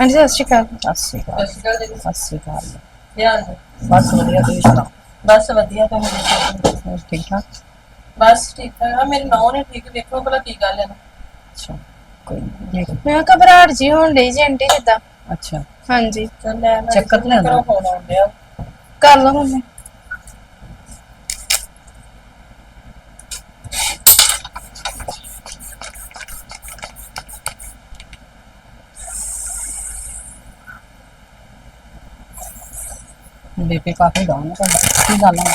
ਹਾਂਜੀ ਸਤਿ ਸ਼੍ਰੀ ਅਕਾਲ ਸਤਿ ਸ਼੍ਰੀ ਅਕਾਲ ਸਤਿ ਸ਼੍ਰੀ ਅਕਾਲ ਜੀ ਸਤਿ ਸ਼੍ਰੀ ਅਕਾਲ ਧਿਆਨ ਦਿਓ। ਬਸ ਵਧੀਆ ਤੁਸੀਂ ਸੁਣਾਓ ਬਸ ਵਧੀਆ ਤਾਂ ਮੇਰੇ ਹੋਰ ਠੀਕ ਠਾਕ ਬਸ ਠੀਕ ਠਾਕ ਆ ਮੇਰੀ ਨੌਂ ਨੇ ਠੀਕ ਵੇਖੋ ਭਲਾ ਕੀ ਗੱਲ ਹੈ ਨਾ ਅੱਛਾ ਕੋਈ ਨਹੀਂ ਦੇਖ ਮੈਂ ਘਬਰਾਹਟ ਜੀ ਹੋਣ ਡਈ ਜੀ ਆਂਟੀ ਜਿੱਦਾਂ ਅੱਛਾ ਹਾਂਜੀ ਚੱਲ ਲੈ ਮੈਂ ਚੱਕਰ ਤਾਂ ਕਰੋ ਫੋਨ ਆਉਣ ਡਿਆ ਕਰ ਲਓ ਬੀਪੀ ਕਾਫੀ ਡਾਊਨ ਹੈ ਤੁਹਾਡਾ। ਕੀ ਗੱਲ ਹੈ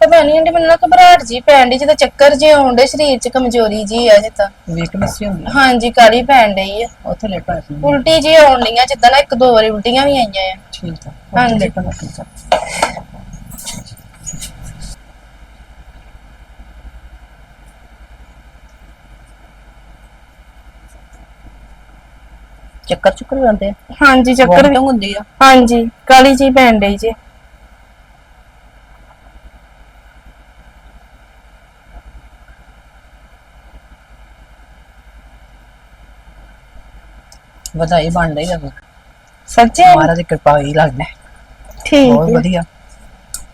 ਪਤਾ ਨਹੀਂ ਆਂਟੀ ਮੈਨੂੰ ਨਾ ਘਬਰਾਹਟ ਜੀ ਪੈਣ ਡਈ ਜਿੱਦਾਂ ਚੱਕਰ ਜੇ ਆਉਣ ਡੇ ਸਰੀਰ 'ਚ ਕਮਜ਼ੋਰੀ ਜੀ ਆ ਜਿੱਦਾਂ ਵੀਕਨੈਸ ਹੀ ਹੁੰਦੀ ਹੈ ਹਾਂਜੀ ਕਾਲੀ ਪੈਣ ਡਈ ਆ। ਉੱਥੇ ਲੇਟੋ ਅਸੀਂ ਉਲਟੀ ਜੀ ਆਉਣ ਡਈਆਂ ਜਿੱਦਾਂ ਨਾ ਇੱਕ ਦੋ ਵਾਰੀ ਉਲਟੀਆਂ ਵੀ ਆਈਆਂ ਆ। ਠੀਕ ਹੈ ਹਾਂਜੀ। ਉੱਥੇ ਲੇਟੋ ਅਸੀਂ ਸਭ ਚੱਕਰ ਚੁੱਕਰ ਆਉਂਦੇ ਆ? ਹਾਂਜੀ ਚੱਕਰ ਵੀ ਹੁੰਦੀ ਆ। ਹਾਂਜੀ ਕਾਲੀ ਜੀ ਪੈਣ ਡਈ ਜੀ। ਵਧਾਈ ਬਣ ਰਹੀ ਹੈ ਸੱਚੀ? ਮਹਾਰਾਜ ਦੀ ਕਿਰਪਾ ਹੀ ਲੱਗਦਾ। ਠੀਕ ਬਹੁਤ ਵਧੀਆ।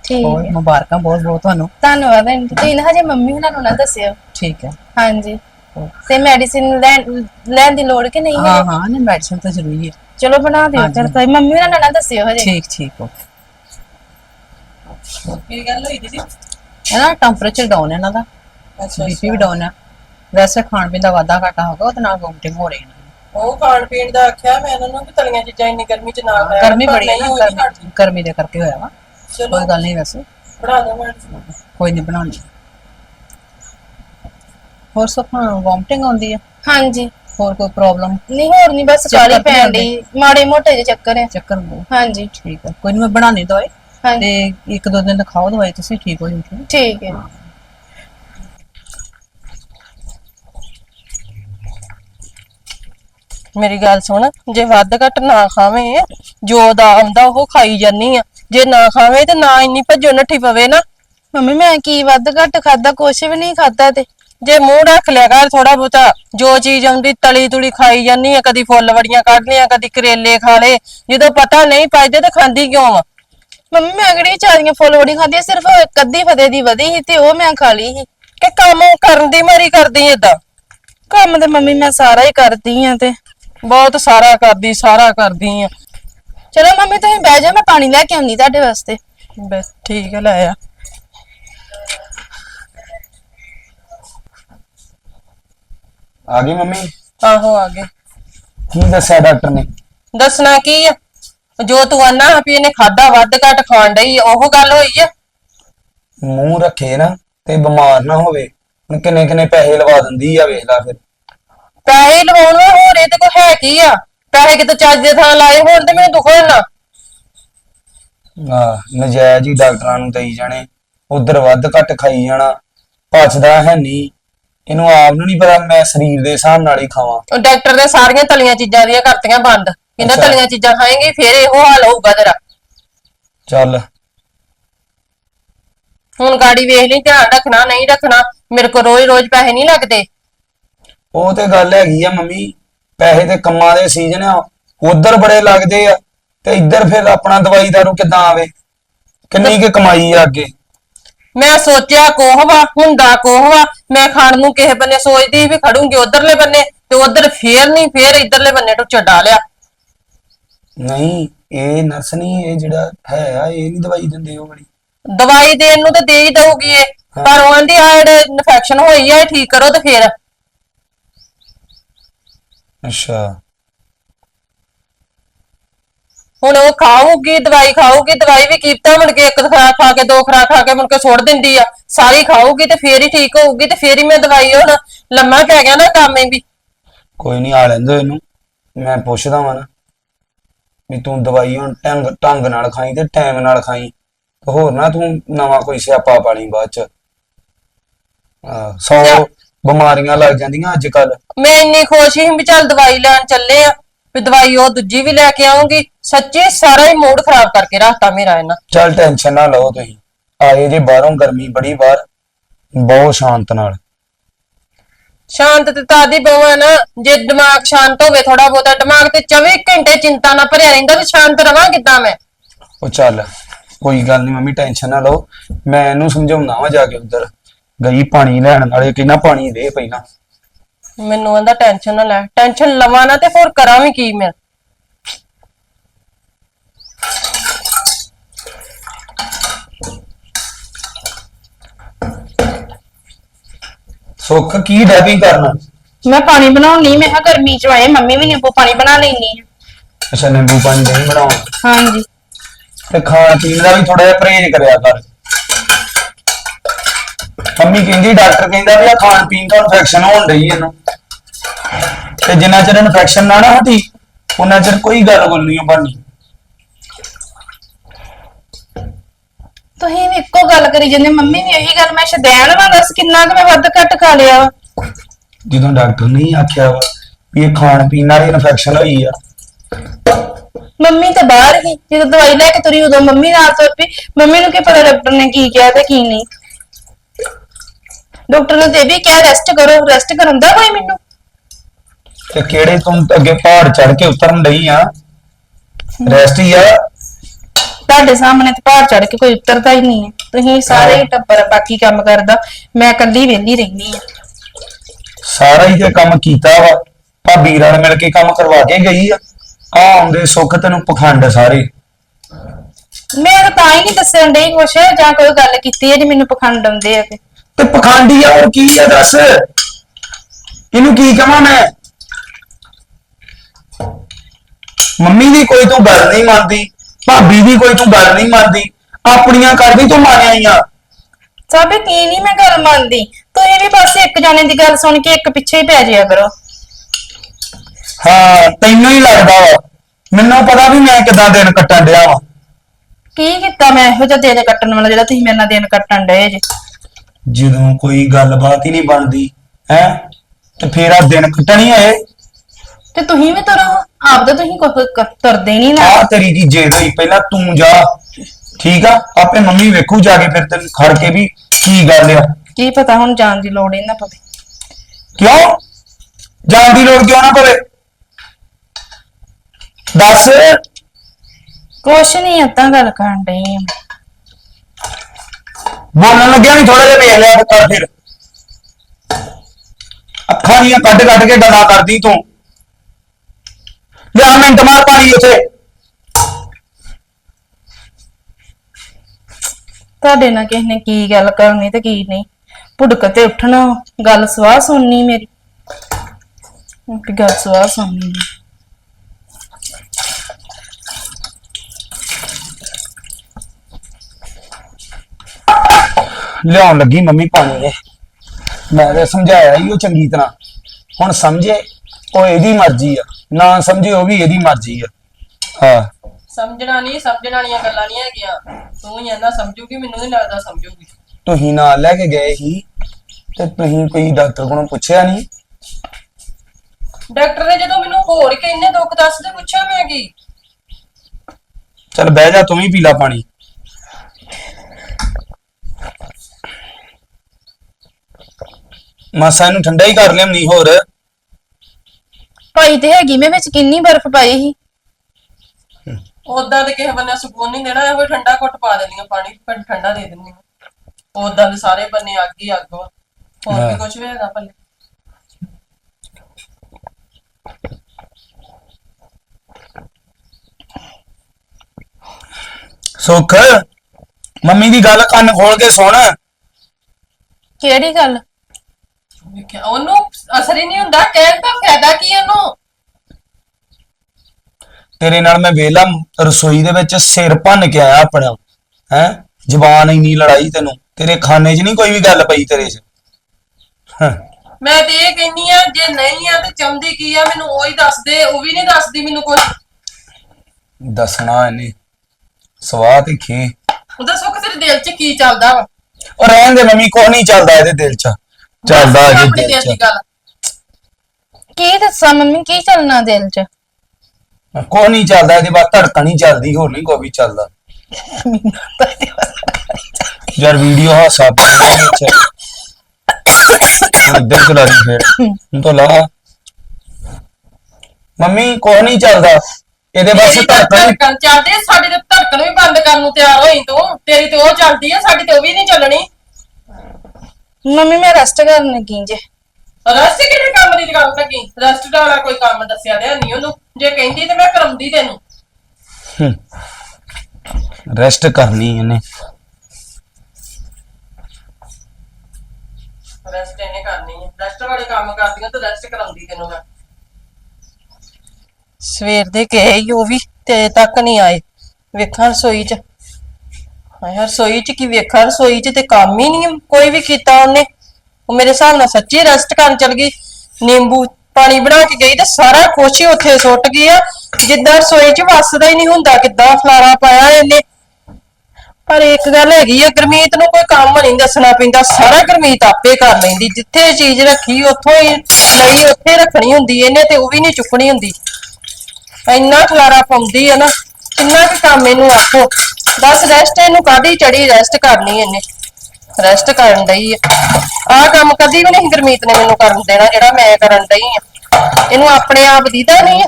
ਠੀਕ ਬਹੁਤ। ਮੁਬਾਰਕਾਂ ਬਹੁਤ ਬਹੁਤ ਤੁਹਾਨੂੰ। ਧੰਨਵਾਦ ਆਂਟੀ ਤੁਸੀਂ ਨਾ ਹਜੇ ਮੰਮੀ ਹੁਣਾਂ ਨੂੰ ਨਾ ਦੱਸਿਓ। ਠੀਕ ਹੈ। ਹਾਂਜੀ। ਤੇ ਮੈਡੀਸਿਨ ਲੈਣ ਲੈਣ ਦੀ ਲੋੜ ਕਿ ਨਹੀਂ ਹਾਂ ਹੈ ਹਾਂ ਨਹੀਂ ਮੈਡੀਸਨ ਤਾਂ ਜ਼ਰੂਰੀ ਹੈ। ਚਲੋ ਬਣਾ ਦਿਓ। ਹਾਂਜੀ। ਫਿਰ ਤਾਂ ਮੰਮੀ ਹੁਣਾਂ ਨੂੰ ਨਾ ਦੱਸਿਓ ਹਜੇ। ਠੀਕ ਠੀਕ ਓਕੇ। ਕੀ ਗੱਲ ਹੋਈ ਦੀਦੀ? ਇਹਨਾਂ ਦਾ ਟੈਂਪਰੇਚਰ ਡਾਊਨ ਹੈ ਇਹਨਾਂ ਦਾ। ਅੱਛਾ ਬੀਪੀ ਵੀ ਡਾਊਨ ਹੈ। ਵੈਸੇ ਖਾਣ ਪੀਣ ਦਾ ਵਾਧਾ ਘਾਟਾ ਹੋਗਾ ਉਹਦੇ ਨਾਲ ਵੋਮਟਿੰਗ ਹੋ ਰਹੀ ਹੈ ਉਹ ਖਾਣ ਪੀਣ ਦਾ ਆਖਿਆ ਮੈਂ ਇਹਨਾਂ ਨੂੰ ਵੀ ਤਲੀਆਂ ਚੀਜ਼ਾਂ ਇੰਨੀ ਗਰਮੀ ਚ ਨਾ ਖਾਇਆ ਗਰਮੀ ਬੜੀ ਹੈ ਨਹੀਂ ਨਾ ਨਹੀਂ ਗਰਮੀ ਦੇ ਕਰਕੇ ਹੋਇਆ ਵਾ। ਚਲੋ। ਕੋਈ ਗੱਲ ਨਹੀਂ ਵੈਸੇ। ਬਣਾ ਦੋ ਮੈਡੀਸਨ ਕੋਈ ਨਹੀਂ ਬਣਾਉਣੀ ਹੋਰ ਸੁਖਾਂ ਵੋਮਟਿੰਗ ਆਉਂਦੀ ਹੈ ਹਾਂਜੀ। ਹੋਰ ਕੋਈ ਪ੍ਰੋਬਲਮ ਨਹੀਂ ਹੋਰ ਨਹੀਂ ਬਸ ਚੱਕਰ ਕਾਲੀ ਪੈਣ। ਡਈ। ਮਾੜੇ ਮੋਟੇ ਜਿਹੇ ਚੱਕਰ ਹੈ ਚੱਕਰ ਹੋ ਹਾਂਜੀ। ਠੀਕ ਹੈ ਕੋਈ ਨਹੀਂ ਮੈਂ ਬਣਾਉਣੀ ਦਵਾਈ। ਹਾਂਜੀ। ਤੇ ਇੱਕ ਦੋ ਦਿਨ ਖਾਓ ਦਵਾਈ ਤੁਸੀਂ ਠੀਕ ਹੋ ਜਾਓਗੇ ਠੀਕ ਹੈ। ਮੇਰੀ ਗੱਲ ਸੁਣ ਜੇ ਵੱਧ ਘੱਟ ਨਾ ਖਾਵੇਂ ਜੋ ਦਾ ਆਉਂਦਾ ਉਹ ਖਾਈ ਜਾਨੀ ਆ। ਜੇ ਨਾ ਖਾਵੇਂ ਤੇ ਨਾ ਇੰਨੀ ਭੱਜੋ ਨੱਠੀ ਪਵੇ ਨਾ। ਮੰਮੀ ਮੈਂ ਕੀ ਵੱਧ ਘੱਟ ਖਾਦਾ ਕੁਛ ਵੀ ਨਹੀਂ ਖਾਦਾ ਤੇ। ਜੇ ਮੂੰਹ ਰੱਖ ਲਿਆ ਕਰ ਥੋੜਾ ਬਹੁਤਾ ਜੋ ਚੀਜ਼ ਆਉਂਦੀ ਤਲੀ ਤੁਲੀ ਖਾਈ ਜਾਨੀ ਆ ਕਦੀ ਫੁੱਲ ਵੜੀਆਂ ਕੱਢ ਲਿਆ ਕਦੀ ਕਰੇਲੇ ਖਾ ਲੇ ਜਦੋਂ ਪਤਾ ਨਹੀਂ ਪਾਈਦੇ ਤੇ ਖਾਂਦੀ ਕਿਉਂ ਆ? ਮੰਮੀ ਮੈਂ ਕਿਹੜੀ ਚਾਰੀਆਂ ਫੁੱਲ ਵੜੀ ਖਾਦੀ ਸਿਰਫ ਇੱਕ ਅੱਧੀ ਫਤੇ ਦੀ ਵਧੀ ਸੀ ਤੇ ਉਹ ਮੈਂ ਖਾ ਲਈ ਸੀ। ਕਿ ਕੰਮ ਕਰਨ ਦੀ ਮਾਰੀ ਕਰਦੀ ਏਦਾਂ? ਕੰਮ ਤੇ ਮੰਮੀ ਮੈਂ ਸਾਰਾ ਹੀ ਕਰਦੀ ਆ ਤੇ। ਬਹੁਤ ਸਾਰਾ ਕਰਦੀ ਸਾਰਾ ਕਰਦੀ ਆ। ਚਲੋ ਮੰਮੀ ਤੁਸੀਂ ਬਹਿ ਜਾਓ ਮੈਂ ਪਾਣੀ ਲੈ ਕੇ ਆਉਂਦੀ ਤੁਹਾਡੇ ਵਾਸਤੇ। ਬਸ ਠੀਕ ਹੈ ਲੈ ਆ। ਆ ਗਈ ਮੰਮੀ? ਆਹੋ ਆ ਗਏ ਕੀ ਦੱਸਿਆ ਡਾਕਟਰ ਨੇ? ਦੱਸਣਾ ਕੀ ਆ? ਜੋ ਤੂੰ ਆਨਾ ਵੀ ਇਹਨੇ ਖਾਦਾ ਵੱਧ ਘੱਟ ਖਾਣ ਡਈ ਉਹ ਗੱਲ ਹੋਈ ਆ। ਮੂੰਹ ਰੱਖੇ ਨਾ ਤੇ ਬਿਮਾਰ ਨਾ ਹੋਵੇ। ਹੁਣ ਕਿੰਨੇ ਕਿੰਨੇ ਪੈਸੇ ਲਵਾ ਦਿੰਦੀ ਆ ਵੇਖ ਲੈ ਫਿਰ। ਪੈਸੇ ਲਵਾਉਣ ਨੂੰ ਹੋਰ ਇਹ ਤੇ ਕੋਈ ਹੈ ਕੀ ਆ? ਪੈਸੇ ਕਿਤੇ ਚੱਜ ਦੇ ਥਾਂ ਲਾਏ ਹੋਣ ਤੇ ਮੈਨੂੰ ਦੁਖੋ ਨਾ ਆ ਨਜਾਇਜ਼ ਹੀ ਡਾਕਟਰਾਂ ਨੂੰ ਦੇਈ ਜਾਣੇ ਉਧਰ ਵੱਧ ਘੱਟ ਖਾਈ ਜਾਣਾ ਪਚਦਾ ਹੈ ਨਹੀਂ। ਇਹਨੂੰ ਆਪ ਨੂੰ ਨਹੀਂ ਪਤਾ ਮੈਂ ਸਰੀਰ ਦੇ ਹਿਸਾਬ ਨਾਲ ਹੀ ਖਾਵਾਂ। ਉਹ ਡਾਕਟਰ ਨੇ ਸਾਰੀਆਂ ਤਲੀਆਂ ਚੀਜ਼ਾਂ ਦੀਆਂ ਕਰਤੀਆਂ ਬੰਦ। ਅੱਛਾ। ਤਲੀਆਂ ਚੀਜ਼ਾਂ ਖਾਏਂਗੀ ਫੇਰ ਇਹੋ ਹਾਲ ਹੋਊਗਾ ਤੇਰਾ। ਚੱਲ। ਹੁਣ ਗਾੜੀ ਵੇਖ ਲਈ ਧਿਆਨ ਰੱਖਣਾ ਨਹੀਂ ਰੱਖਣਾ ਮੇਰੇ ਕੋਲ ਰੋਜ਼ ਰੋਜ਼ ਪੈਸੇ ਨਹੀਂ ਲੱਗਦੇ। ਉਹ ਤੇ ਗੱਲ ਹੈਗੀ ਆ ਮੰਮੀ ਪੈਸੇ ਤੇ ਕੰਮਾਂ ਦੇ ਸੀਜ਼ਨ ਆ ਉਧਰ ਬੜੇ ਲੱਗਦੇ ਆ ਤੇ ਇੱਧਰ ਫਿਰ ਆਪਣਾ ਦਵਾਈ ਦਾਰੂ ਕਿੱਦਾਂ ਆਵੇ? ਕਿੰਨੀ ਕੁ ਕਮਾਈ ਆ ਅੱਗੇ? ਮੈਂ ਸੋਚਿਆ ਕੋਹ ਵਾ ਹੁੰਦਾ ਕੋਹ ਵਾ ਮੈਂ ਖਾਣ ਨੂੰ ਕਿਸੇ ਬੰਨੇ ਸੋਚਦੀ ਵੀ ਖੜੂੰਗੀ ਉਧਰਲੇ ਬੰਨੇ ਤੇ ਉਧਰ ਫੇਰ ਨਹੀਂ ਫੇਰ ਇਧਰਲੇ ਬੰਨੇ ਤੋਂ ਛਡਾ ਲਿਆ। ਨਹੀਂ ਇਹ ਨਰਸ ਨਹੀਂ ਇਹ ਜਿਹੜਾ ਹੈ ਆ ਇਹ ਨਹੀਂ ਦਵਾਈ ਦਿੰਦੇ ਉਹ ਬੜੀ ਦਵਾਈ ਦੇਣ ਨੂੰ ਤੇ ਦੇ ਹੀ ਦਊਗੀ ਇਹ ਪਰ ਉਹ ਆਂਦੀ ਆ ਜਿਹੜੇ ਇਨਫੈਕਸ਼ਨ ਹੋਈ ਆ ਇਹ ਠੀਕ ਕਰੋ ਤੇ ਫੇਰ। ਅੱਛਾ। ਹੁਣ ਉਹ ਖਾਊਗੀ ਦਵਾਈ ਖਾਊਗੀ ਦਵਾਈ ਵੀ ਕੀਪਤਾ ਮੁੜ ਕੇ ਇੱਕ ਖਰਾਕ ਖਾ ਕੇ ਦੋ ਖਰਾਕ ਖਾ ਕੇ ਮੁੜ ਕੇ ਸੁੱਟ ਦਿੰਦੀ ਆ। ਸਾਰੀ ਖਾਊਗੀ ਤੇ ਫੇਰ ਹੀ ਠੀਕ ਹੋਊਗੀ ਤੇ ਫੇਰ ਹੀ ਮੈਂ ਦਵਾਈ ਹੁਣ ਲੰਮਾ ਪੈ ਗਿਆ ਨਾ ਕੰਮ ਹੀ ਵੀ। ਕੋਈ ਨਹੀਂ ਆ ਲੈਂਦੋ ਇਹਨੂੰ। ਮੈਂ ਪੁੱਛਦਾ ਵਾਂ ਨਾ ਵੀ ਤੂੰ ਦਵਾਈ ਹੁਣ ਢੰਗ ਢੰਗ ਨਾਲ ਖਾਈ ਤੇ ਟਾਈਮ ਨਾਲ ਖਾਈ। ਤੇ ਹੋਰ ਨਾ ਤੂੰ ਨਵਾਂ ਕੋਈ ਸਿਆਪਾ ਪਾਣੀ ਬਾਅਦ ਚ। ਆ ਸੌ ਬਿਮਾਰੀਆਂ ਲੱਗ ਜਾਂਦੀਆਂ ਅੱਜ ਕੱਲ ਮੈਂ ਇੰਨੀ ਖੁਸ਼ ਸੀ ਵੀ ਚੱਲ ਦਵਾਈ ਲੈਣ ਚੱਲੇ ਆ ਵੀ ਦਵਾਈ ਉਹ ਦੂਜੀ ਵੀ ਲੈ ਕੇ ਆਉਂਗੀ। ਸੱਚੀ ਸਾਰਾ ਹੀ ਮੂਡ ਖਰਾਬ ਕਰਕੇ ਰੱਖਤਾ ਮੇਰਾ ਇਹਨਾਂ। ਚੱਲ ਟੈਨਸ਼ਨ ਨਾ ਲਓ ਤੁਸੀਂ। ਆਏ ਜੇ ਬਾਹਰੋਂ ਗਰਮੀ ਬੜੀ ਬਾਹਰ ਬਹੁਤ ਸ਼ਾਂਤ ਨਾਲ। ਸ਼ਾਂਤ ਤੇ ਤਾਦੀ ਬਵਾ ਨਾ ਜੇ ਦਿਮਾਗ ਸ਼ਾਂਤ ਹੋਵੇ ਥੋੜਾ ਬਹੁਤਾ ਦਿਮਾਗ ਤੇ 24 ਘੰਟੇ ਚਿੰਤਾ ਨਾਲ ਭਰਿਆ ਰਹਿੰਦਾ ਤੇ ਸ਼ਾਂਤ ਰਵਾਂ ਕਿੱਦਾਂ ਮੈਂ। ਉਹ ਚੱਲ ਕੋਈ ਗੱਲ ਨਹੀਂ ਮੰਮੀ ਟੈਨਸ਼ਨ ਨਾ ਲਓ। ਮੈਂ ਇਹਨੂੰ ਸਮਝਾਉਣਾ ਵਾ ਜਾ ਕੇ ਉੱਧਰ। ਗਈ ਪਾਣੀ ਲੈਣ ਨਾਲੇ ਕਹਿੰਦਾ ਪਾਣੀ ਦੇ ਪਹਿਲਾਂ। ਮੈਨੂੰ ਆਂਦਾ ਟੈਨਸ਼ਨ ਨਾ ਲੈ। ਟੈਨਸ਼ਨ ਲਵਾਂ ਨਾ ਤੇ ਫਿਰ ਕਰਾਂ ਵੀ ਕੀ ਮੈਂ। ਸੁੱਖ ਕੀ ਡੈਬੀ ਕਰਨਾ? ਮੈਂ ਪਾਣੀ ਬਣਾਉਣੀ ਮੈਂ ਕਿਹਾ ਗਰਮੀ ਚ ਆਏ ਮੰਮੀ ਵੀ ਨਿੰਬੂ ਪਾਣੀ ਬਣਾ ਲੈਣੀ ਅੱਛਾ ਨਿੰਬੂ ਪਾਣੀ ਨਹੀਂ ਬਣਾਉਣਾ। ਹਾਂਜੀ। ਤੇ ਖਾਣ ਪੀਣ ਦਾ ਵੀ ਥੋੜਾ ਜਿਹਾ ਪਰਹੇਜ਼ ਕਰਿਆ ਕਰ। ਮੰਮੀ ਕਹਿੰਦੀ ਡਾਕਟਰ ਕਹਿੰਦਾ ਵੀ ਆ ਖਾਣ ਪੀਣ ਤੋਂ ਇਨਫੈਕਸ਼ਨ ਹੋਣ ਰਹੀ ਇਹਨੂੰ। ਤੇ ਜਿੰਨਾ ਚਿਰ ਇਨਫੈਕਸ਼ਨ ਨਾ ਨਾ ਹਟੀ ਉਹਨਾਂ ਚਿਰ ਕੋਈ ਗੱਲ ਗੁੱਲ ਨਹੀਂ ਬਣਨੀ ਤੁਸੀਂ ਵੀ ਇੱਕੋ ਗੱਲ ਕਰੀ ਜਾਂਦੇ ਮੰਮੀ ਵੀ ਇਹੀ ਗੱਲ ਮੈਂ ਸ਼ਦੈਣ ਵਾਂ ਦੱਸ ਕਿੰਨਾ ਕੁ ਮੈਂ ਵੱਧ ਘੱਟ ਖਾ ਲਿਆ ਵਾ। ਜਦੋਂ ਡਾਕਟਰ ਨੇ ਆਖਿਆ ਵਾ ਵੀ ਇਹ ਖਾਣ ਪੀਣ ਨਾਲ ਇਨਫੈਕਸ਼ਨ ਹੋਈ ਆ। ਮੰਮੀ ਤਾਂ ਬਾਹਰ ਹੀ ਜਦੋਂ ਦਵਾਈ ਲੈ ਕੇ ਤੁਰੀ ਉਦੋਂ ਮੰਮੀ ਨਾਲ ਤੁਰ ਪਈ। ਮੰਮੀ ਨੂੰ ਕੀ ਪਤਾ ਡਾਕਟਰ ਨੇ ਕੀ ਕਿਹਾ ਤੇ ਕੀ ਨਹੀਂ। ਡਾਕਟਰ ਨੇ ਤੇ ਇਹ ਵੀ ਕਿਹਾ ਰੈਸਟ ਕਰੋ ਰੈਸਟ ਕਰਨ ਦਾ ਕੋਈ ਮੈਨੂੰ? ਤੇ ਕਿਹੜੇ ਤੂੰ ਅੱਗੇ ਪਹਾੜ ਚੜ ਕੇ ਉਤਰਨ ਡਈ ਆ? ਰੈਸਟ ਹੀ ਆ। ਤੁਹਾਡੇ ਸਾਹਮਣੇ ਤੇ ਪਹਾੜ ਚੜ ਕੇ ਕੋਈ ਉਤਰਦਾ ਹੀ ਨਹੀਂ ਹੈ। ਤੁਸੀਂ ਸਾਰੇ ਹੀ ਟੱਬਰ ਬਾਕੀ ਕੰਮ ਕਰਦਾ। ਮੈਂ ਇਕੱਲੀ ਵਿਹਲੀ ਰਹਿੰਦੀ ਆ ਸਾਰਾ ਹੀ ਤੇ ਕੰਮ ਕੀਤਾ ਵਾ। ਭਾਬੀ ਨਾਲ ਮਿਲ ਕੇ ਕੰਮ ਕਰਵਾ ਕੇ ਗਈ ਆ। ਆ ਆਉਂਦੇ ਸੁੱਖ ਤੈਨੂੰ ਪਖੰਡ ਸਾਰੇ। ਮੈਂ ਤਾਂ ਤਾਂ ਹੀ ਨਹੀਂ ਦੱਸਣ ਡਈ ਕੁਛ ਜਾਂ ਕੋਈ ਗੱਲ ਕੀਤੀ ਹੈ ਜੀ ਮੈਨੂੰ ਪਖੰਡ ਆਉਂਦੇ ਆ ਤੇ। ਤੇ ਪਖੰਡੀ ਆ ਹੋਰ ਕੀ ਆ ਦੱਸ? ਇਹਨੂੰ ਕੀ ਕਹਾਂ ਮੈਂ? ਮੰਮੀ ਦੀ ਕੋਈ ਤੂੰ ਗੱਲ ਨਹੀਂ ਮੰਨਦੀ ਭਾਬੀ ਦੀ ਕੋਈ ਤੂੰ ਗੱਲ ਨਹੀਂ ਮੰਨਦੀ ਆਪਣੀਆਂ ਕਰਦੀ ਤੂੰ ਮਾਨਿਆ ਹੀ ਆ। ਸਾਬੇ ਕੀ ਨਹੀਂ ਮੈਂ ਗੱਲ ਮੰਨਦੀ? ਤੁਸੀਂ ਵੀ ਬਸ ਇੱਕ ਜਾਣੇ ਦੀ ਗੱਲ ਸੁਣ ਕੇ ਇੱਕ ਪਿੱਛੇ ਹੀ ਪੈ ਜਾਇਆ ਕਰੋ। ਹਾਂ ਤੈਨੂੰ ਹੀ ਲੱਗਦਾ ਵਾ। ਮੈਨੂੰ ਪਤਾ ਵੀ ਮੈਂ ਕਿਦਾਂ ਦਿਨ ਕੱਟਣ ਡਿਆ ਵਾ। ਕੀ ਕੀਤਾ ਮੈਂ? ਇਹੋ ਜਿਹਾ ਦਿਨ ਕੱਟਣ ਵਾਲਾ ਜਿਹੜਾ ਤੁਸੀਂ ਮੇਰੇ ਨਾਲ ਦਿਨ ਕੱਟਣ ਡਏ ਜੇ। ਜਦੋਂ ਕੋਈ ਗੱਲਬਾਤ ਹੀ ਨਹੀਂ ਬਣਦੀ ਹੈ? ਤੇ ਫੇਰ ਆ ਦਿਨ ਕੱਟਣੀ ਹੈ ਤੇ ਤੁਸੀਂ ਵੀ ਤੁਰੋ ਆਪ ਤਾਂ ਤੁਸੀਂ ਕੁਝ ਕ- ਤੁਰਦੇ ਨਹੀਂ ਨਾ। ਆ ਤੇਰੀ ਕੀ ਜੇਦ ਹੋਈ ਪਹਿਲਾਂ ਤੂੰ ਜਾ ਠੀਕ ਆ? ਆਪੇ ਮੰਮੀ ਵੇਖੂ ਜਾ ਕੇ ਫਿਰ ਤੈਨੂੰ ਖੜ ਕੇ ਵੀ ਕੀ ਗੱਲ ਆ। ਕੀ ਪਤਾ ਹੁਣ ਜਾਣ ਦੀ ਲੋੜ ਹੀ ਨਾ ਪਵੇ। ਕਿਉਂ? ਜਾਣ ਦੀ ਲੋੜ ਕਿਉਂ ਨਾ ਪਵੇ? ਦੱਸ। ਕੁਛ ਨਹੀਂ ਏਦਾਂ ਗੱਲ ਕਰਨ ਡਈ ਆ ਬੋਲਣ ਲੱਗਿਆ ਵੀ ਥੋੜਾ ਜਿਹਾ ਵੇਖ ਲਿਆ ਕਰ ਫਿਰ। ਅੱਖਾਂ ਦੀਆਂ ਕੱਢ ਕੱਢ ਕੇ ਗੱਲਾਂ ਕਰਦੀ ਤੂੰ। ਲਿਆ ਮਿੰਟ ਮਾਰ ਪਾਣੀ ਉੱਥੇ। ਤੁਹਾਡੇ ਨਾਲ ਕਿਸੇ ਨੇ ਕੀ ਗੱਲ ਕਰਨੀ ਤੇ ਕੀ ਨਹੀਂ। ਭੁੜਕ ਤੇ ਉੱਠਣਾ, ਗੱਲ ਸਵਾਹ ਸੁਣਨੀ ਮੇਰੀ। ਕਿ ਗੱਲ ਸਵਾਹ ਸੁਣਨੀ। ਲਿਆਉਣ ਲੱਗੀ ਮੰਮੀ ਪਾਣੀ ਇਹ। ਮੈਂ ਤੇ ਸਮਝਾਇਆ ਹੀ ਉਹ ਚੰਗੀ ਤਰ੍ਹਾਂ। ਹੁਣ ਸਮਝੇ ਉਹ ਇਹਦੀ ਮਰਜ਼ੀ ਆ। ਨਾ ਸਮਝੇ ਉਹ ਵੀ ਇਹਦੀ ਮਰਜ਼ੀ ਆ। ਹਾਂ। ਸਮਝਣਾ ਨਹੀਂ ਸਮਝਣ ਵਾਲੀਆਂ ਗੱਲਾਂ ਨਹੀਂ ਹੈਗੀਆਂ। ਤੂੰ ਹੀ ਇਹਨਾਂ ਸਮਝੂਗੀ ਮੈਨੂੰ ਨਹੀਂ ਲੱਗਦਾ ਸਮਝੂਗੀ। ਤੁਸੀਂ ਨਾਲ ਲੈ ਕੇ ਗਏ ਸੀ ਤੇ ਤੁਸੀਂ ਕੋਈ ਡਾਕਟਰ ਕੋਲੋਂ ਪੁੱਛਿਆ ਨਹੀਂ? ਡਾਕਟਰ ਨੇ ਜਦੋਂ ਮੈਨੂੰ ਹੋਰ ਕਿ ਇੰਨੇ ਦੁੱਖ ਦੱਸਦੇ ਪੁੱਛਿਆ ਮੈਂ ਕੀ? ਚੱਲ ਬਹਿ ਜਾ ਤੂੰ ਵੀ ਪੀ ਲੈ ਪਾਣੀ। ਮਾਸਾ ਇਹਨੂੰ ਠੰਡਾ ਹੀ ਕਰ ਲਿਆਮਨੀ ਹੋਰ। ਭਾਈ ਤੇ ਹੈਗੀ ਮੈਂ ਵਿੱਚ ਕਿੰਨੀ ਬਰਫ਼ ਪਾਈ ਸੀ। ਉਦਾਂ ਤੇ ਕਿਸੇ ਬੰਨੇ ਸਕੂਨ ਨਹੀਂ ਦੇਣਾ ਇਹੋ ਠੰਡਾ ਘੁੱਟ ਪਾ ਦੇਣੀਆਂ ਪਾਣੀ ਫਿਰ ਠੰਡਾ ਦੇ ਦਿੰਦੀ ਉਦਾਂ ਦੇ ਸਾਰੇ ਬੰਨੇ ਅੱਗ ਹੀ ਅੱਗ ਵਾ। ਹੋਰ ਵੀ ਹਾਂ। ਕੁਝ ਵੀ ਹੈਗਾ ਭਲੇ। ਸੁੱਖ ਮੰਮੀ ਦੀ ਗੱਲ ਕੰਨ ਖੋਲ ਕੇ ਸੁਣ। ਕਿਹੜੀ ਗੱਲ? ਵੇਖਿਆ ਉਹਨੂੰ ਅਸਰ ਹੀ ਨਹੀਂ ਹੁੰਦਾ ਕਹਿਣ ਦਾ ਫਾਇਦਾ ਕੀ ਉਹਨੂੰ? ਤੇਰੇ ਨਾਲ ਮੈਂ ਵੇਲਾ ਰਸੋਈ ਦੇ ਵਿੱਚ ਸਿਰ ਭੰਨ ਕੇ ਆਇਆ ਆਪਣਾ ਹੈ? ਜ਼ਬਾਨ ਇੰਨੀ ਲੜਾਈ ਤੈਨੂੰ ਤੇਰੇ ਖਾਨੇ 'ਚ ਨਹੀਂ ਕੋਈ ਵੀ ਗੱਲ ਪਈ ਤੇਰੇ 'ਚ? ਹਾਂ। ਮੈਂ ਤੇ ਇਹ ਕਹਿੰਨੀ ਆ ਜੇ ਨਹੀਂ ਆ ਤੇ ਚਾਹੁੰਦੀ ਕੀ ਆ? ਮੈਨੂੰ ਉਹ ਹੀ ਦੱਸ ਦੇ ਉਹ ਵੀ ਨਹੀਂ ਦੱਸਦੀ ਮੈਨੂੰ ਕੁਝ ਦੱਸਣਾ ਇਹਨੇ। ਸਵਾਹ ਤੇ ਖੇ। ਉਹਦਾ ਸੁੱਖ ਤੇਰੇ ਦਿਲ 'ਚ ਕੀ ਚੱਲਦਾ ਵਾ? ਉਹ ਰਹਿਣ ਦੇ ਮੰਮੀ ਕੁਛ ਨਹੀਂ ਚੱਲਦਾ ਇਹਦੇ ਦਿਲ 'ਚ। ਚੱਲਦਾ ਦੱਸ ਇਹਦੇ ਆਪਣੀ ਦਿਲ ਦਿਲ 'ਚ। ਦੀ ਗੱਲ। ਕੀ ਦੱਸਾਂ ਮੰਮੀ ਕੀ ਚੱਲਣਾ ਦਿਲ 'ਚ? ਕੁਛ ਨਹੀਂ ਚੱਲਦਾ ਇਹਦੇ ਬਾਅਦ ਧੜਕਣ ਹੀ ਚੱਲਦੀ ਹੋਰ ਨਹੀਂ ਕੋਈ ਵੀ ਚੱਲਦਾ। ਯਾਰ ਵੀਡੀਓ ਹਾਸਾ ਪਾਉਂਦੇ ਵਿੱਚ ਇੱਧਰ ਚਲਾ ਦੀ ਫੇਰ। ਹੁਣ ਤੋਂ ਲਾ ਮੰਮੀ ਕੋਈ ਨਹੀਂ ਚੱਲਦਾ। ਇਹਦੇ ਬਸ ਧੜਕਣ ਧੜਕਣ ਚੱਲਦੀ ਸਾਡੀ ਤੇ ਧੜਕਣ ਵੀ ਬੰਦ ਕਰਨ ਨੂੰ ਤਿਆਰ ਹੋਈ ਤੂੰ। ਤੇਰੀ ਤੇ ਉਹ ਚੱਲਦੀ ਆ ਸਾਡੀ ਤੇ ਉਹ ਵੀ ਨਹੀਂ ਚੱਲਣੀ। ਮੰਮੀ ਮੈਂ ਰੈਸਟ ਕਰਨ ਲੱਗੀ ਜੇ। ਰਸਟ ਕਿਹੜੇ ਕੰਮ ਦੀ ਗੱਲ ਲੱਗੀ ਰਸਟ ਵਾਲਾ ਕੋਈ ਕੰਮ ਦੱਸਿਆ ਤੇ ਨਹੀਂ ਉਹਨੂੰ। ਜੇ ਕਹਿੰਦੀ ਤੇ ਮੈਂ ਕਰਾਉਂਦੀ ਤੈਨੂੰ। ਰੈਸਟ ਕਰਨੀ ਇਹਨੇ। ਰੈਸਟ ਇਹਨੇ ਕਰਨੀ ਹੈ। ਰੈਸਟ ਵਾਲੇ ਕੰਮ ਕਰਦੀਆਂ ਤੇ ਰੈਸਟ ਕਰਾਉਂਦੀ ਤੈਨੂੰ ਮੈਂ। ਸਵੇਰ ਦੇ ਗਏ ਹੀ ਉਹ ਵੀ ਤੇ ਤੱਕ ਨਹੀਂ ਆਏ। ਵੇਖਾਂ ਰਸੋਈ 'ਚ। ਹਾਏ ਰਸੋਈ 'ਚ ਕੀ ਵੇਖਾਂ, ਰਸੋਈ 'ਚ ਤੇ ਕੰਮ ਹੀ ਨਹੀਂ ਕੋਈ ਵੀ ਕੀਤਾ ਉਹਨੇ। ਉਹ ਮੇਰੇ ਹਿਸਾਬ ਨਾਲ ਸੱਚੀ ਰੈਸਟ ਕਰਨ ਚਲ ਗਈ। ਨਿੰਬੂ ਪਾਣੀ ਬਣਾ ਕੇ ਗਈ ਤੇ ਸਾਰਾ ਕੁਛ ਹੀ ਉੱਥੇ ਸੁੱਟ ਗਈ ਆ। ਜਿੱਦਾਂ ਰਸੋਈ 'ਚ ਵੱਸਦਾ ਹੀ ਨਹੀਂ ਹੁੰਦਾ, ਕਿੱਦਾਂ ਫਲਾਰਾ ਪਾਇਆ ਇਹਨੇ। ਪਰ ਇੱਕ ਗੱਲ ਹੈਗੀ ਆ, ਗੁਰਮੀਤ ਨੂੰ ਕੋਈ ਕੰਮ ਨਹੀਂ ਦੱਸਣਾ ਪੈਂਦਾ। ਸਾਰਾ ਗੁਰਮੀਤ ਆਪੇ ਕਰ ਲੈਂਦੀ। ਜਿੱਥੇ ਚੀਜ਼ ਰੱਖੀ, ਉੱਥੋਂ ਹੀ ਲਈ ਉੱਥੇ ਰੱਖਣੀ ਹੁੰਦੀ। ਇਹਨੇ ਤੇ ਉਹ ਵੀ ਨਹੀਂ ਚੁੱਕਣੀ ਹੁੰਦੀ। ਇੰਨਾ ਖਲਾਰਾ ਪਾਉਂਦੀ ਆ ਨਾ, ਕਿੰਨਾ ਕੁ ਕੰਮ ਇਹਨੂੰ ਆਖੋ। ਬਸ ਰੈਸਟ ਇਹਨੂੰ ਕਾਦੀ ਚੜੀ ਰੈਸਟ ਕਰਨੀ ਇਹਨੇ? ਰੈਸਟ ਕਰਨ ਡਈ ਆ। ਆਹ ਕੰਮ ਕਦੀ ਵੀ ਨਹੀਂ ਗੁਰਮੀਤ ਨੇ ਮੈਨੂੰ ਕਰਨ ਦੇਣਾ, ਜਿਹੜਾ ਮੈਂ ਕਰਨ ਡਈ ਆ। ਇਹਨੂੰ ਆਪਣੇ ਆਪ ਦੀਦਾ ਨਹੀਂ ਆ।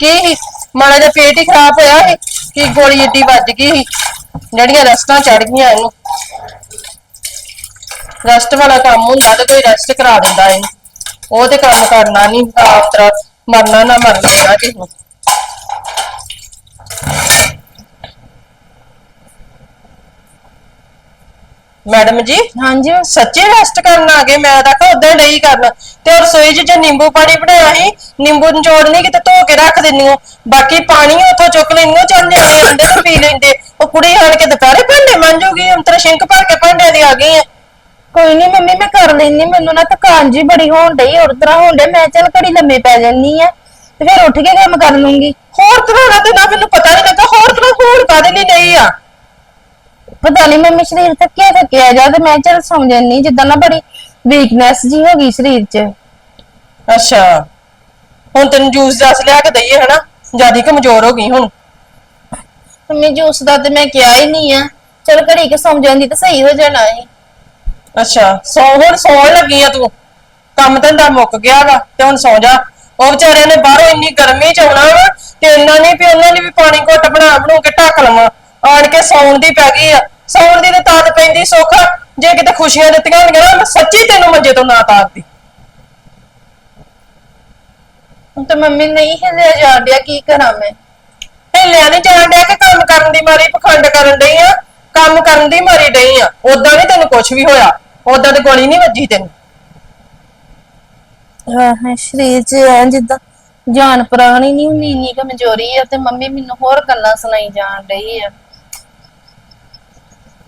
ਕੀ ਮਾੜਾ ਜਿਹਾ ਪੇਟ ਹੀ ਖਰਾਬ ਹੋਇਆ ਸੀ, ਕਿ ਗੋਲੀ ਏਡੀ ਵੱਜ ਗਈ ਸੀ। ਜਿਹੜੀਆਂ ਰਸਤਾਂ ਚੜ ਗਈਆਂ ਇਹਨੂੰ। ਰੈਸਟ ਵਾਲਾ ਕੰਮ ਹੁੰਦਾ ਤੇ ਕੋਈ ਰੈਸਟ ਕਰਾ ਦਿੰਦਾ ਇਹਨੂੰ। ਉਹ ਤੇ ਕੰਮ ਕਰਨਾ ਨਹੀਂ ਆਫਟਰ ਮਰਨਾ ਨਾ ਮਰਨ ਦੇਣਾ ਕਿਸੇ ਨੂੰ। ਮੈਡਮ ਜੀ? ਹਾਂਜੀ। ਸੱਚੀ ਰੈਸਟ ਕਰਨ ਆ ਗਏ ਮੈਂ ਤਾਂ ਕਿ ਉਦਾਂ ਨਹੀਂ ਕਰਨਾ। ਤੇ ਉਹ ਰਸੋਈ 'ਚ ਜੇ ਨਿੰਬੂ ਪਾਣੀ ਬਣਾਇਆ ਸੀ ਨਿੰਬੂ ਨਿਚੋੜ ਨਹੀਂ ਕਿਤੇ ਧੋ ਕੇ ਰੱਖ ਦਿੰਨੀ ਹੋ। ਬਾਕੀ ਪਾਣੀ ਉੱਥੋਂ ਚੁੱਕ ਲੈਣੀ ਹੋ ਚੱਲ ਨਿਆਣੇ ਆਂਦੇ ਤਾਂ ਪੀ ਲੈਂਦੇ ਉਹ ਕੁੜੀ ਆਣ ਕੇ ਦੁਪਹਿਰੇ ਭਾਂਡੇ ਮਾਂਜੂਗੀ ਅੰਤਰ ਸ਼ਿੰਕ ਭਰ ਕੇ ਭਾਂਡਿਆਂ ਦੀ ਆ ਗਈ ਹੈ ਕੋਈ ਨਹੀਂ ਮੰਮੀ ਮੈਂ ਕਰ ਲੈਣੀ ਮੈਨੂੰ ਨਾ ਥਕਾਨ ਜੀ ਬੜੀ ਹੋਣ ਡਈ ਹੋਰ ਤਰ੍ਹਾਂ ਹੋਣ ਡਈ ਮੈਂ ਚੱਲ ਘੜੀ ਲੰਮੇ ਪੈ ਜੰਨੀ ਆ ਤੇ ਫਿਰ ਉੱਠ ਕੇ ਕੰਮ ਕਰ ਲੂੰਗੀ। ਹੋਰ ਤਰ੍ਹਾਂ ਦਾ ਤੇ ਨਾ ਮੈਨੂੰ ਪਤਾ ਨਹੀਂ ਲੱਗਾ ਹੋਰ ਤਰ੍ਹਾਂ ਹੋਰ ਕਾਦੇ ਲਈ ਨਹੀਂ ਆ? ਪਤਾ ਨਹੀਂ ਮੰਮੀ ਸਰੀਰ ਥੱਕਿਆ ਥੱਕਿਆ ਜਾ ਤੇ ਮੈਂ ਚੱਲ ਸੌਂ ਜੰਨੀ ਜਿੱਦਾਂ ਨਾ ਬੜੀ ਵੀਕਨੈਸ ਜੀ ਹੋ ਗਈ ਸਰੀਰ 'ਚ। ਅੱਛਾ ਹੁਣ ਤੈਨੂੰ ਜੂਸ ਜਸ ਲਿਆ ਕੇ ਦਈਏ ਹਨਾ ਜਿਆਦੀ ਕਮਜ਼ੋਰ ਹੋ ਗਈ ਹੁਣ। ਮੰਮੀ ਜੂਸ ਦਾ ਤੇ ਮੈਂ ਕਿਹਾ ਹੀ ਨਹੀਂ ਆ ਚੱਲ ਘੜੀ ਕੇ ਸੌਂ ਜਾਂਦੀ ਤਾਂ ਸਹੀ ਹੋ ਜਾਣਾ ਹੈ ਅੱਛਾ ਸੌ ਹੁਣ ਸੌਣ ਲੱਗੀ ਆ ਤੂੰ। ਕੰਮ ਧੰਦਾ ਮੁੱਕ ਗਿਆ ਵਾ ਤੇ ਹੁਣ ਸੌ ਜਾ। ਉਹ ਵਿਚਾਰਿਆਂ ਨੇ ਬਾਹਰੋਂ ਇੰਨੀ ਗਰਮੀ ਚ ਆਉਣਾ ਵਾ ਤੇ ਇੰਨਾ ਨਹੀਂ ਵੀ ਉਹਨਾਂ ਨੇ ਵੀ ਪਾਣੀ ਘੁੱਟ ਬਣਾ ਬਣੂ ਕੇ ਢੱਕ ਲਵਾਂ। ਆਣ ਕੇ ਸੌਣ ਦੀ ਪੈ ਗਈ ਆ। ਸੌਣ ਦੀ ਤੇ ਤਾਤ ਪੈਂਦੀ ਸੁੱਖ। ਜੇ ਕਿਤੇ ਖੁਸ਼ੀਆਂ ਦਿੱਤੀਆਂ ਹੁੰਦੀਆਂ ਨਾ ਮੈਂ ਸੱਚੀ ਤੈਨੂੰ ਮੰਜੇ ਤੋਂ ਨਾ ਤਾਰਦੀ। ਹੁਣ ਤਾਂ ਮੰਮੀ ਨਹੀਂ ਹਿਲਿਆ ਜਾ ਡਿਆ ਕੀ ਕਰਾਂ ਮੈਂ? ਹਿੱਲਿਆ ਨਹੀਂ ਜਾਣ ਡਿਆ ਕਿ ਕੰਮ ਕਰਨ ਦੀ ਮਾਰੀ ਪਖੰਡ ਕਰਨ ਡਈ ਆ। ਕੰਮ ਕਰਨ ਦੀ ਮਾਰੀ ਡਈ ਆ। ਉਦਾਂ ਨਹੀਂ ਤੈਨੂੰ ਕੁਝ ਵੀ ਹੋਇਆ। ਉਦਾਂ ਤੇ ਗੋਲੀ ਨਹੀਂ ਵੱਜੀ ਤੈਨੂੰ। ਹਾਂ ਹਾਂ ਸਰੀਰ 'ਚ ਐ ਜਿੱਦਾਂ ਜਾਨ ਪ੍ਰਾਣ ਹੀ ਨਹੀਂ ਹੁੰਦੀ ਇੰਨੀ ਕਮਜ਼ੋਰੀ ਆ ਤੇ ਮੰਮੀ ਮੈਨੂੰ ਹੋਰ ਗੱਲਾਂ ਸੁਣਾਈ ਜਾਣ ਰਹੀ ਆ।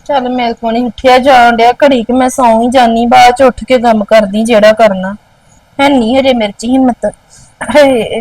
ਚੱਲ ਮੇਰੇ ਕੋਲ ਨਹੀਂ ਉੱਠਿਆ ਜਾਣ ਡਿਆ ਘੜੀ ਕਿ ਮੈਂ ਸੌਂ ਹੀ ਜਾਨੀ ਬਾਅਦ ਚ ਉੱਠ ਕੇ ਕੰਮ ਕਰਦੀ ਜਿਹੜਾ ਕਰਨਾ। ਹੈ ਨਹੀਂ ਹਜੇ ਮੇਰੇ ਚ ਹਿੰਮਤ। ਹੇ